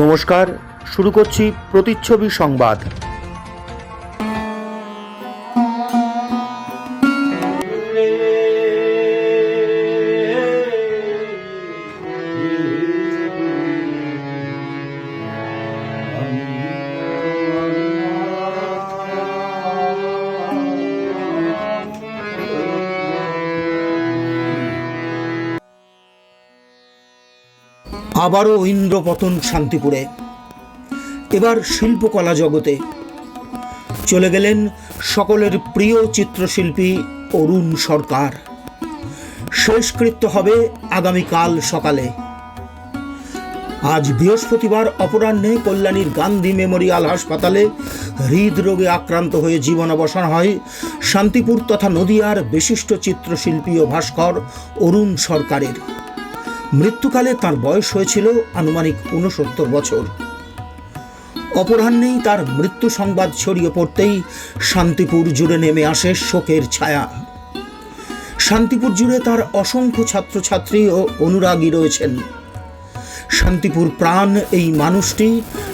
নমস্কার শুরু করছি প্রতিচ্ছবি সংবাদ। আবারও ইন্দ্রপতন শান্তিপুরে। এবার শিল্পকলা জগতে। চলে গেলেন সকলের প্রিয় চিত্রশিল্পী অরুণ সরকার। শেষকৃত্য হবে আগামীকাল সকালে। আজ বৃহস্পতিবার অপরাহ্নে কল্যাণীর গান্ধী মেমোরিয়াল হাসপাতালে হৃদরোগে আক্রান্ত হয়ে জীবনাবসান হয় শান্তিপুর তথা নদিয়ার বিশিষ্ট চিত্রশিল্পী ও ভাস্কর অরুণ সরকারের। মৃত্যুকালে তার বয়স হয়েছিল আনুমানিক ঊনসত্তর বছর। অপরাহ্নেই তার মৃত্যু সংবাদ ছড়িয়ে পড়তেই শান্তিপুর জুড়ে নেমে আসে শোকের ছায়া। শান্তিপুর জুড়ে তার অসংখ্য ছাত্রছাত্রী ও অনুরাগী রয়েছেন। শান্তিপুর প্রাণ এই মানুষটি,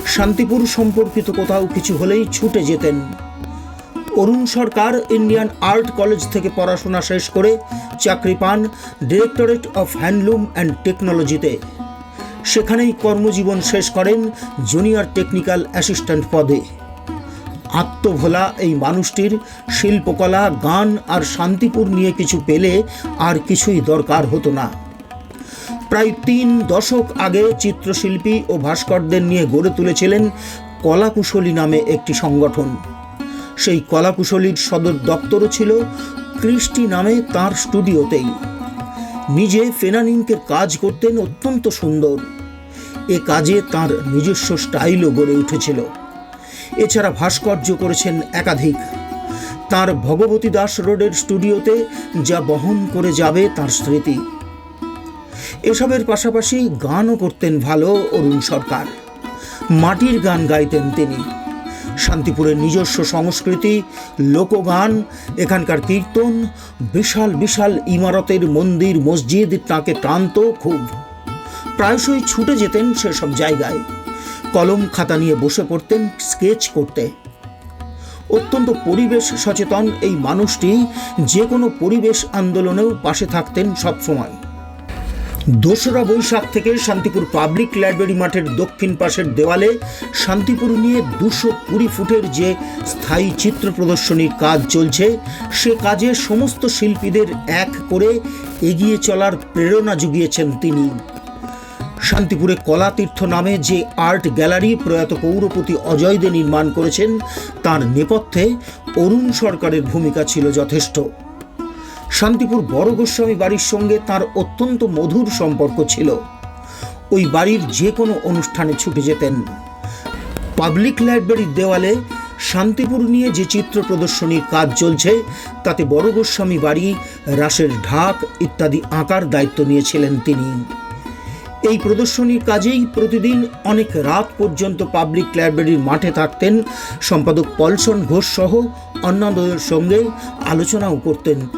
শান্তিপুর সম্পর্কিত কোথাও কিছু হলেই ছুটে যেতেন। Arun Sarkar Indian art college থেকে পড়াশোনা শেষ করে চাকরি পান ডিরেক্টরেট অফ হ্যান্ডলুম অ্যান্ড টেকনোলজিতে। সেখানেই কর্মজীবন শেষ করেন জুনিয়র টেকনিক্যাল অ্যাসিস্ট্যান্ট পদে। আত্মভোলা এই মানুষটির শিল্পকলা, গান আর শান্তিপুর নিয়ে কিছু পেলে আর কিছুই দরকার হতো না। প্রায় তিন দশক আগে চিত্রশিল্পী ও ভাস্করদের নিয়ে গড়ে তুলেছিলেন কলাকুশলী নামে একটি সংগঠন। সেই কলাকুশলীর সদর দপ্তরও ছিল ক্রিস্টি নামে তার স্টুডিওতেই। নিজে ফেনানিংকের কাজ করতেন অত্যন্ত সুন্দর। এ কাজে তার নিজস্ব স্টাইলও গড়ে উঠেছিল। এছাড়া ভাস্কর্য করেছেন একাধিক। তার ভগবতী দাস রোডের স্টুডিওতে যা বহন করে যাবে তার স্মৃতি। এসবের পাশাপাশি গানও করতেন ভালো অরুণ সরকার। মাটির গান গাইতেন তিনি। শান্তিপুরের নিজস্ব সংস্কৃতি, লোকগান, এখানকার কীর্তন, বিশাল বিশাল ইমারতের মন্দির, মসজিদ তাকে টানত খুব। প্রায়শই ছুটে যেতেন সেসব জায়গায়। কলম খাতা নিয়ে বসে পড়তেন, স্কেচ করতে। অত্যন্ত পরিবেশ সচেতন এই মানুষটি যে কোনো পরিবেশ আন্দোলনেও পাশে থাকতেন সবসময়। দোসরা বৈশাখ থেকে শান্তিপুর পাবলিক লাইব্রেরি মাঠের দক্ষিণ পাশের দেওয়ালে শান্তিপুর নিয়ে দুশো কুড়ি ফুটের যে স্থায়ী চিত্র প্রদর্শনীর কাজ চলছে, সে কাজে সমস্ত শিল্পীদের এক করে এগিয়ে চলার প্রেরণা জুগিয়েছেন তিনি। শান্তিপুরে কলাতীর্থ নামে যে আর্ট গ্যালারি প্রয়াত পৌরপতি অজয় দে নির্মাণ করেছেন, তার নেপথ্যে অরুণ সরকারের ভূমিকা ছিল যথেষ্ট। শান্তিপুর বড় গোস্বামী বাড়ির সঙ্গে তার অত্যন্ত মধুর সম্পর্ক ছিল। ওই বাড়ির যে কোনো অনুষ্ঠানে ছুটে যেতেন। পাবলিক লাইব্রেরির দেওয়ালে শান্তিপুর নিয়ে যে চিত্র প্রদর্শনীর কাজ চলছে, তাতে বড় গোস্বামী বাড়ি, রাসের ঢাক ইত্যাদি আঁকার দায়িত্ব নিয়েছিলেন তিনি। এই প্রদর্শনীর কাজেই প্রতিদিন অনেক রাত পর্যন্ত পাবলিক লাইব্রেরির মাঠে থাকতেন সম্পাদক পলসন ঘোষ সহ অন্যান্যদের সঙ্গে আলোচনাও করতেন।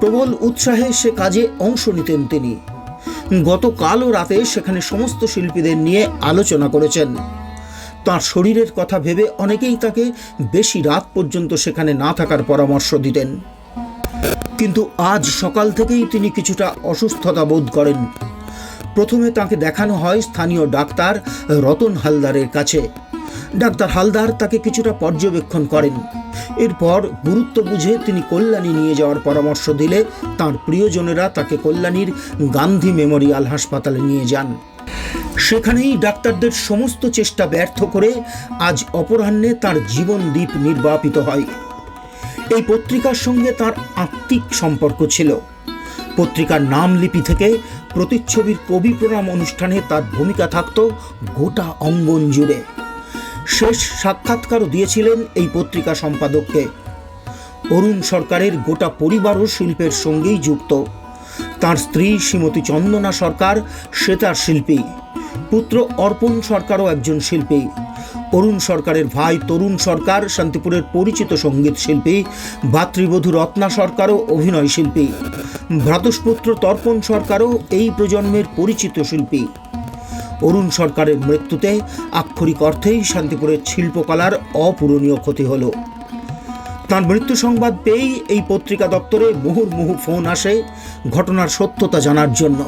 প্রবল উৎসাহে সে কাজে অংশ নিতেন তিনি। গতকালও রাতে সেখানে সমস্ত শিল্পীদের নিয়ে আলোচনা করেছেন। তার শরীরের কথা ভেবে অনেকেই তাকে বেশি রাত পর্যন্ত সেখানে না থাকার পরামর্শ দিতেন। কিন্তু আজ সকাল থেকেই তিনি কিছুটা অসুস্থতা বোধ করেন। প্রথমে তাকে দেখানো হয় স্থানীয় ডাক্তার রতন হালদারের কাছে। ডাক্তার হালদার তাকে কিছুটা পর্যবেক্ষণ করেন। এরপর গুরুত্ব বুঝে তিনি কল্যাণী নিয়ে যাওয়ার পরামর্শ দিলে তার প্রিয়জনেরা তাকে কল্যাণীর গান্ধী মেমোরিয়াল হাসপাতালে নিয়ে যান। সেখানেই ডাক্তারদের সমস্ত চেষ্টা ব্যর্থ করে আজ অপরাহ্নে তার জীবন দ্বীপ নির্বাপিত হয়। এই পত্রিকার সঙ্গে তার আত্মিক সম্পর্ক ছিল। পত্রিকার নাম লিপি থেকে প্রতিচ্ছবির কবি প্রণাম অনুষ্ঠানে তার ভূমিকা থাকত গোটা অঙ্গন জুড়ে। শেষ সাক্ষাৎকারও দিয়েছিলেন এই পত্রিকা সম্পাদককে। অরুণ সরকারের গোটা পরিবারও শিল্পের সঙ্গেই যুক্ত। তার স্ত্রী শ্রীমতী চন্দনা সরকার সেতার শিল্পী। পুত্র অর্পণ সরকারও একজন শিল্পী। অরুণ সরকারের ভাই তরুণ সরকার, শান্তিপুরের পরিচিত সংগীত শিল্পী। ভাতৃবধূ রত্না সরকারও অভিনয় শিল্পী। ভ্রাতুষ্পুত্র তর্পণ সরকারও এই প্রজন্মের পরিচিত শিল্পী। অরুণ সরকারের মৃত্যুতে আক্ষরিক অর্থেই শান্তিপুরের শিল্পকলার অপূরণীয় ক্ষতি হলো। তার মৃত্যু সংবাদ পেয়েই এই পত্রিকা দপ্তরে মুহুর্মুহু ফোন আসে ঘটনার সত্যতা জানার জন্য।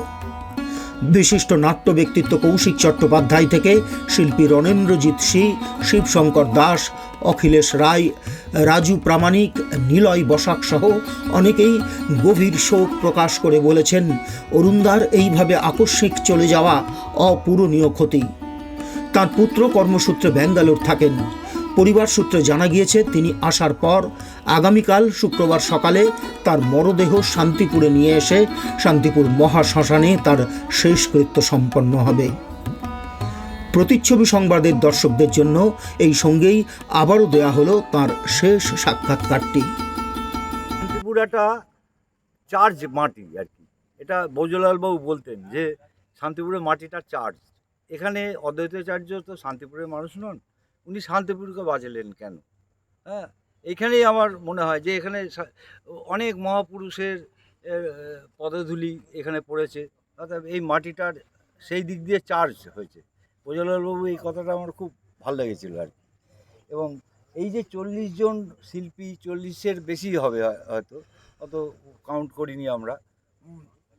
বিশিষ্ট নাট্য ব্যক্তিত্ব কৌশিক চট্টোপাধ্যায় থেকে শিল্পী রণেন্দ্রজিৎ সি, শিবশঙ্কর দাস, অখিলেশ রায়, রাজু প্রামাণিক, নিলয় বসাক সহ অনেকেই গভীর শোক প্রকাশ করে বলেছেন, অরুণদার এইভাবে আকস্মিক চলে যাওয়া অপূরণীয় ক্ষতি। তার পুত্র কর্মসূত্রে ব্যাঙ্গালোর থাকেন। পরিবার সূত্রে জানা গিয়েছে, তিনি আসার পর আগামীকাল শুক্রবার সকালে তার মরদেহ শান্তিপুরে নিয়ে এসে শান্তিপুর মহাশ্মশানে তার শেষকৃত্য সম্পন্ন হবে। প্রতিচ্ছবি সংবাদের দর্শকদের জন্য এই সঙ্গেই আবারও দেয়া হলো তার শেষ সাক্ষাৎকারটি। শান্তিপুর একটা চার্জ মাটি আর কি। এটা বৌজলালবাবু বলতেন যে শান্তিপুরের মাটিটা চার্জ এখানে অদ্বৈতাচার্য তো শান্তিপুরের মানুষ নন উনি শান্তিপুরকে বাজালেন কেন? হ্যাঁ? এখানেই আমার মনে হয় যে এখানে অনেক মহাপুরুষের পদধূলি এখানে পড়েছে। অর্থাৎ এই মাটিটার সেই দিক দিয়ে চার্জ হয়েছে। বৌজলালবাবু এই কথাটা আমার খুব ভালো লেগেছিল আর কি। এবং এই যে চল্লিশ জন শিল্পী চল্লিশের বেশি হবে হয়তো, অত কাউন্ট করিনি আমরা।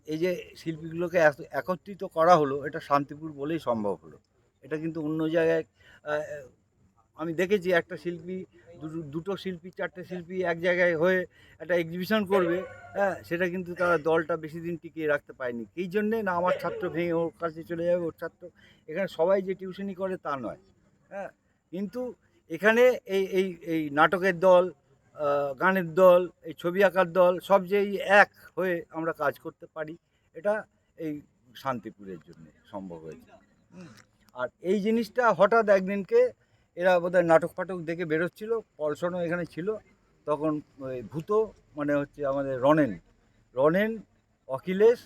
এই যে শিল্পীগুলোকে এত- একত্রিত করা হলো, এটা শান্তিপুর বলেই সম্ভব হলো। এটা কিন্তু অন্য জায়গায় আমি দেখেছি একটা শিল্পী, দুটো শিল্পী, চারটে শিল্পী এক জায়গায় হয়ে একটা এক্সিবিশন করবে হ্যাঁ সেটা কিন্তু তারা দলটা বেশি দিন টিকিয়ে রাখতে পারেনি এই জন্যে না আমার ছাত্র ভেঙে ওর কাছে চলে যাবে, ওর ছাত্র, এখানে সবাই যে টিউশনি করে তা নয় হ্যাঁ কিন্তু এখানে এই এই এই নাটকের দল গানের দল, এই ছবি আঁকার দল, সব যেই এক হয়ে আমরা কাজ করতে পারি, এটা এই শান্তিপুরের জন্য সম্ভব হয়েছে। আর এই জিনিসটা হঠাৎ একদিনকে এরা বোধহয় নাটক ফাটক দেখে বেরোচ্ছিল, পলসনও এখানে ছিল। তখন ওই ভূত মানে হচ্ছে আমাদের রনেন রনেন, অখিলেশ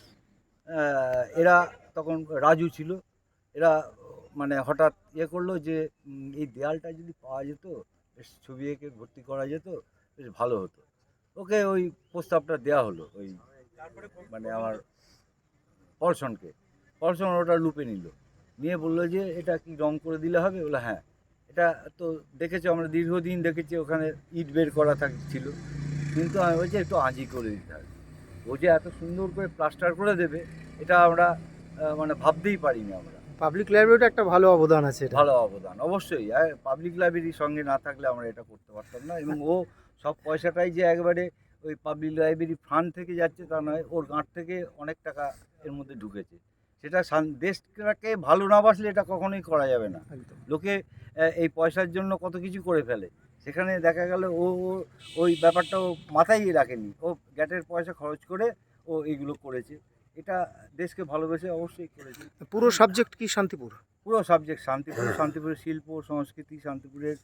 এরা তখন রাজু ছিল। এরা মানে হঠাৎ ইয়ে করল যে এই দেয়ালটা যদি পাওয়া যেত, বেশ ছবি এঁকে ভর্তি করা যেত, বেশ ভালো হতো। ওকে ওই প্রস্তাবটা দেওয়া হলো, ওই মানে আমার পলসনকে। পলসন ওটা লুপে নিল। নিয়ে বলল যে, এটা কি রং করে দিলে হবে? বলে হ্যাঁ। এটা তো দেখেছ আমরা দীর্ঘদিন দেখেছি ওখানে ইট বের করা থাক ছিল। কিন্তু আমি বলছি একটু আঁজি করে দিতে হবে। ও যে এত সুন্দর করে প্লাস্টার করে দেবে এটা আমরা মানে ভাবতেই পারিনি আমরা। পাবলিক লাইব্রেরিটা একটা ভালো অবদান আছে ভালো অবদান অবশ্যই। পাবলিক লাইব্রেরির সঙ্গে না থাকলে আমরা এটা করতে পারতাম না। এবং ও সব পয়সাটাই যে একবারে ওই পাবলিক লাইব্রেরি ফান্ড থেকে যাচ্ছে তা নয় ওর গাঁট থেকে অনেক টাকা এর মধ্যে ঢুকেছে। সেটা দেশটাকে ভালো না বাসলে এটা কখনোই করা যাবে না। একদম। লোকে এই পয়সার জন্য কত কিছু করে ফেলে। সেখানে দেখা গেল ও ও- ওই ব্যাপারটা ও মাথায় রাখেনি। ও গ্যাটের পয়সা খরচ করে ও এইগুলো করেছে। এটা দেশকে ভালোবেসে অবশ্যই করেছে। পুরো সাবজেক্ট কি শান্তিপুর? পুরো সাবজেক্ট শান্তিপুর। শান্তিপুরের শিল্প সংস্কৃতি শান্তিপুরের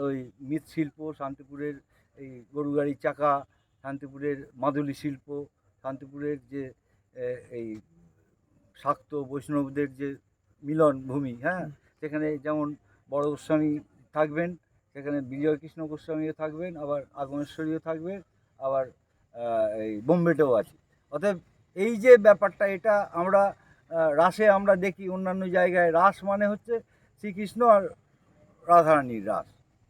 ওই মৃৎশিল্প শান্তিপুরের এই গরু গাড়ির চাকা শান্তিপুরের মাদুলি শিল্প শান্তিপুরের যে এই শাক্ত বৈষ্ণবদের যে মিলন ভূমি হ্যাঁ? সেখানে যেমন বড় গোস্বামী থাকবেন সেখানে বিজয় কৃষ্ণ গোস্বামীও থাকবেন আবার আগমেশ্বরীও থাকবেন আবার এই বোম্বেটেও আছে। অতএব এই যে ব্যাপারটা এটা আমরা রাসে আমরা দেখি অন্যান্য জায়গায়। রাস মানে হচ্ছে শ্রীকৃষ্ণ আর রাধারানীর রাস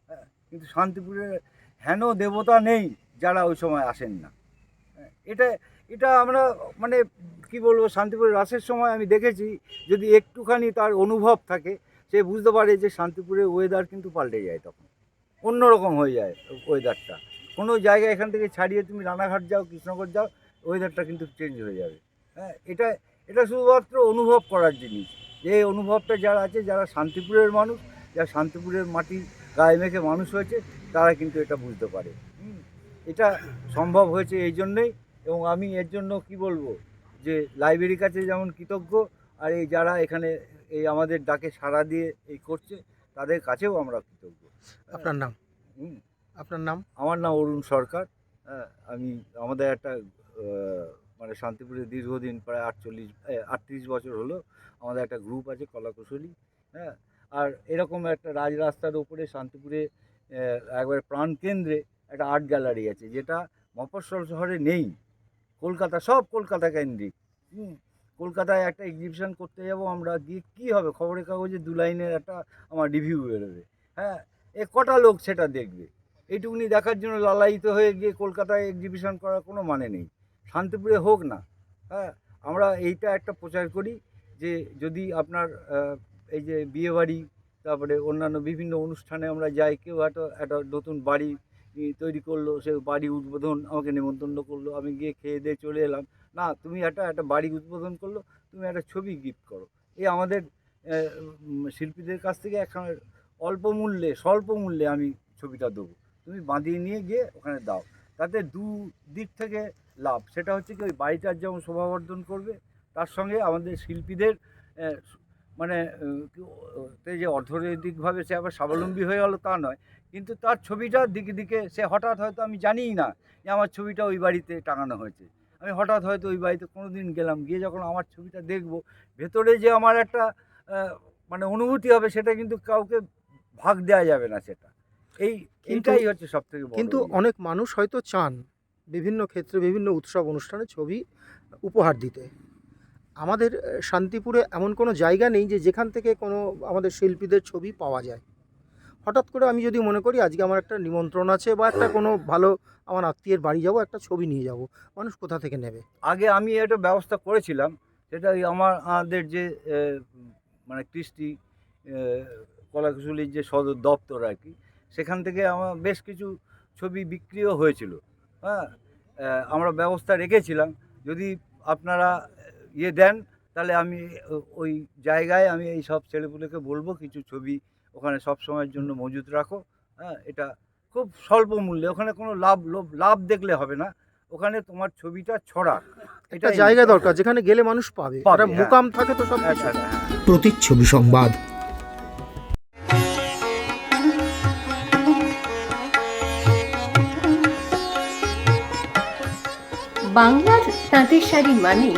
হ্যাঁ, কিন্তু শান্তিপুরের হেন দেবতা নেই যারা ওই সময় আসেন না। হ্যাঁ, এটা এটা আমরা মানে কি বলব, শান্তিপুরের রাসের সময় আমি দেখেছি, যদি একটুখানি তার অনুভব থাকে, সে বুঝতে পারে যে শান্তিপুরের ওয়েদার কিন্তু পাল্টে যায় তখন। অন্যরকম হয়ে যায় ওয়েদারটা কোনো জায়গায় এখান থেকে ছাড়িয়ে তুমি রানাঘাট যাও কৃষ্ণগর যাও ওয়েদারটা কিন্তু চেঞ্জ হয়ে যাবে। হ্যাঁ এটা এটা শুধুমাত্র অনুভব করার জিনিস। যে অনুভবটা যারা আছে, যারা শান্তিপুরের মানুষ যারা শান্তিপুরের মাটি গায়ে মেখে মানুষ হয়েছে, তারা কিন্তু এটা বুঝতে পারে। এটা সম্ভব হয়েছে এই জন্যেই এবং আমি এর জন্য কি বলব যে লাইব্রেরির কাছে যেমন কৃতজ্ঞ আর এই যারা এখানে এই আমাদের ডাকে সাড়া দিয়ে এই করছে তাদের কাছেও আমরা কৃতজ্ঞ। আপনার নাম? হুম। আপনার নাম? আমার নাম অরুণ সরকার। হ্যাঁ, আমি আমাদের একটা মানে শান্তিপুরে দীর্ঘদিন প্রায় আটচল্লিশ আটত্রিশ বছর হলো আমাদের একটা গ্রুপ আছে কলাকুশলী। হ্যাঁ আর এরকম একটা রাজরাস্তার উপরে শান্তিপুরে একবারে প্রাণকেন্দ্রে একটা আর্ট গ্যালারি আছে যেটা মফস্বল শহরে নেই। কলকাতা সব কলকাতা কেন্দ্রিক। হুম, কলকাতায় একটা এক্সিবিশন করতে যাব আমরা গিয়ে কী হবে? খবরের কাগজে দু লাইনের একটা আমার রিভিউ বেরোবে। হ্যাঁ এ কটা লোক সেটা দেখবে। এইটুকুনি দেখার জন্য লালায়িত হয়ে গিয়ে কলকাতায় এক্সিবিশন করার কোনো মানে নেই। শান্তিপুরে হোক না। হ্যাঁ আমরা এইটা একটা প্রচার করি যে যদি আপনার এই যে বিয়েবাড়ি তারপরে অন্যান্য বিভিন্ন অনুষ্ঠানে আমরা যাই কেউ একটা একটা নতুন বাড়ি তৈরি করল, সে বাড়ি উদ্বোধন আমাকে নেমন্তন্ন করল, আমি গিয়ে খেয়ে দিয়ে চলে এলাম। না, তুমি একটা একটা বাড়ি উদ্বোধন করল, তুমি একটা ছবি গিফট করো। এই আমাদের শিল্পীদের কাছ থেকে এখন অল্প মূল্যে, স্বল্প মূল্যে আমি ছবিটা দেবো। তুমি বাঁধিয়ে নিয়ে গিয়ে ওখানে দাও। তাতে দু দিক থেকে লাভ। সেটা হচ্ছে কি, ওই বাড়িটার যেমন শোভাবর্ধন করবে, তার সঙ্গে আমাদের শিল্পীদের মানে যে অর্থনৈতিকভাবে সে আবার স্বাবলম্বী হয়ে গেলো তা নয়। কিন্তু তার ছবিটা দিকে দিকে সে হঠাৎ হয়তো আমি জানিই না যে আমার ছবিটা ওই বাড়িতে টাঙানো হয়েছে। আমি হঠাৎ হয়তো ওই বাড়িতে কোনো দিন গেলাম গিয়ে যখন আমার ছবিটা দেখব ভেতরে যে আমার একটা মানে অনুভূতি হবে সেটা কিন্তু কাউকে ভাগ দেওয়া যাবে না সেটা। এই এইটাই হচ্ছে সব থেকে কিন্তু। অনেক মানুষ হয়তো চান বিভিন্ন ক্ষেত্রে বিভিন্ন উৎসব অনুষ্ঠানে ছবি উপহার দিতে। আমাদের শান্তিপুরে এমন কোনো জায়গা নেই যে যেখান থেকে কোনো আমাদের শিল্পীদের ছবি পাওয়া যায়। হঠাৎ করে আমি যদি মনে করি আজকে আমার একটা নিমন্ত্রণ আছে বা একটা কোনো ভালো আমার আত্মীয়ের বাড়ি যাব, একটা ছবি নিয়ে যাব, মানুষ কোথা থেকে নেবে? আগে আমি একটা ব্যবস্থা করেছিলাম, সেটা আমার, আমাদের যে মানে কৃষ্টি কলাকুশলীর যে সদর দপ্তর আর কি, সেখান থেকে আমার বেশ কিছু ছবি বিক্রিও হয়েছিল। হ্যাঁ আমরা ব্যবস্থা রেখেছিলাম। যদি আপনারা ইয়ে দেন তাহলে আমি ওই জায়গায় আমি এই সব ছেলেপুলেকে বলব কিছু ছবি ওখানে সব সময়ের জন্য মজুত রাখো হ্যাঁ এটা খুব স্বল্প মূল্যে ওখানে কোনো লাভ লোভ লাভ দেখলে হবে না ওখানে তোমার ছবিটা ছড়া এটা জায়গা দরকার যেখানে গেলে মানুষ পাবে হ্যাঁ। মুকাম থাকে তো সব হ্যাঁ, হ্যাঁ, হ্যাঁ। প্রতিচ্ছবি সংবাদ বাংলার তাঁতের শাড়ি মানেই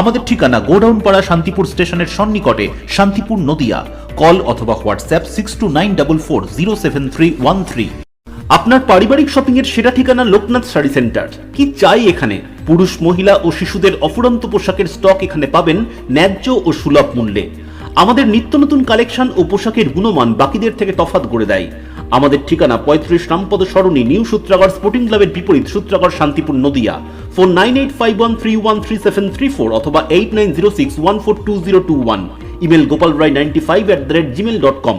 আমাদের ঠিকানা গোডাউন পাড়া শান্তিপুর স্টেশনের সন্নিকটে শান্তিপুর নদিয়া। কল অথবা WhatsApp six two nine double four zero seven three one three আপনার পারিবারিক শপিং এর সেরা ঠিকানা লোকনাথ শাড়ি সেন্টার। কি চাই এখানে? পুরুষ, মহিলা ও শিশুদের অফুরন্ত পোশাকের স্টক এখানে পাবেন ন্যায্য ও সুলভ মূল্যে। আমাদের নিত্য নতুন কালেকশন ও পোশাকের গুণমান বাকিদের থেকে তফাৎ করে দেয়। আমাদের ঠিকানা পঁয়ত্রিশ রামপদ সরণি, নিউ সূত্রাগড় স্পোর্টিং ক্লাবের বিপরীত Sutragarh, Shantipur Nadia. Phone nine eight five one three one three seven three four অথবা eight nine zero six one four two zero two one. Email Gopal Roy ninety five at the rate gmail dot com.